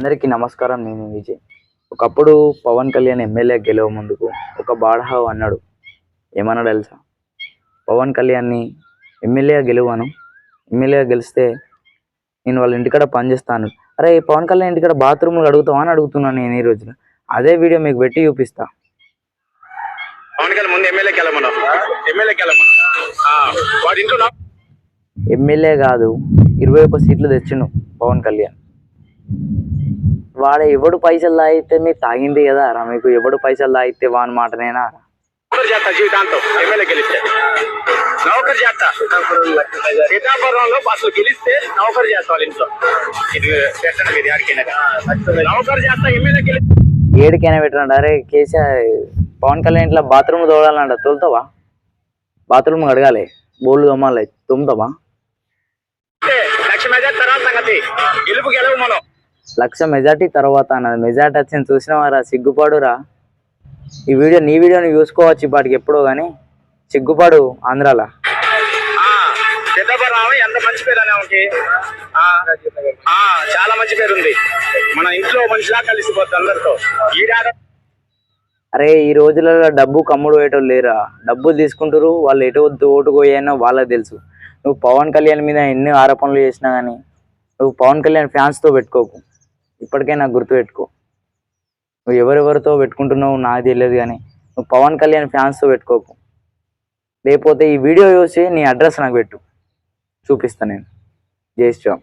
అందరికీ నమస్కారం నేను విజయ్. ఒకప్పుడు పవన్ కళ్యాణ్ ఎమ్మెల్యే గెలవ ముందుకు ఒక బాడహావ్ అన్నాడు. ఏమన్నాడు తెలుసా? పవన్ కళ్యాణ్ని ఎమ్మెల్యే గెలువాను ఎమ్మెల్యే గెలిస్తే నేను వాళ్ళ ఇంటికాడ పనిచేస్తాను అరే పవన్ కళ్యాణ్ ఇంటికాడ బాత్రూమ్లు అడుగుతావా అని అడుగుతున్నాను నేను ఈ రోజున. అదే వీడియో మీకు పెట్టి చూపిస్తా. పవన్ కళ్యాణ్ ముందు వాడి ఇంట్లో ఎమ్మెల్యే కాదు ఇరవై ఒక్క సీట్లు తెచ్చిండు పవన్ కళ్యాణ్. వాడు ఎవడు పైసలు తాగితే మీరు తాగింది కదా రా మీకు ఎవడు పైసలు తాగితే వాని మాటనేనా? జీవితాంతం ఎమ్మెల్యే గెలిస్తే. నౌకరు చేస్తా సీతాపురంలో అసలు గెలిస్తే నౌకరు చేస్తా వాళ్ళ ఇంట్లో. ఇది పెట్టండి మీరు ఆడికైనా నౌకరు చేస్తా ఎమ్మెల్యే గెలిస్తే ఏడికైనా పెట్టినాడు అరే కేసీఆర్ పవన్ కళ్యాణ్ ఇంట్లో బాత్రూమ్ తోడాలంట తోలుతావా? బాత్రూమ్ కడగాలి బోళ్ళు తోమాలి తోముతావా? లక్ష మెజార్ తర్వాత సంగతి. గెలుపు గెలవు మనం. లక్ష మెజార్టీ తర్వాత అన్నది మెజార్టీ వచ్చింది చూసినవారా? సిగ్గుపాడురా. ఈ వీడియో నీ వీడియోని చూసుకోవచ్చు ఇప్పటికి ఎప్పుడో కానీ సిగ్గుపాడు ఆంధ్రాలో. ఎంత మంచి పేరు చాలా మంచి పేరు ఉంది. మన ఇంట్లో మనిషిలా కలిసిపోతుంది అందరితో. అరే ఈ రోజులలో డబ్బు కమ్ముడు పోయేటోళ్ళు లేరా? డబ్బులు తీసుకుంటారు వాళ్ళు ఎటు వద్దు ఓటు పోయానో వాళ్ళకి తెలుసు. నువ్వు పవన్ కళ్యాణ్ మీద ఎన్ని ఆరోపణలు చేసినా కానీ నువ్వు పవన్ కళ్యాణ్ ఫ్యాన్స్తో పెట్టుకోకు. ఇప్పటికైనా గుర్తు పెట్టుకో నువ్వు ఎవరెవరితో పెట్టుకుంటున్నావు నాకు తెలియదు కానీ నువ్వు పవన్ కళ్యాణ్ ఫ్యాన్స్తో పెట్టుకోకు. లేకపోతే ఈ వీడియో చూసి నీ అడ్రస్ నాకు పెట్టు. చూపిస్తా నేను. జై శ్రీరామ్.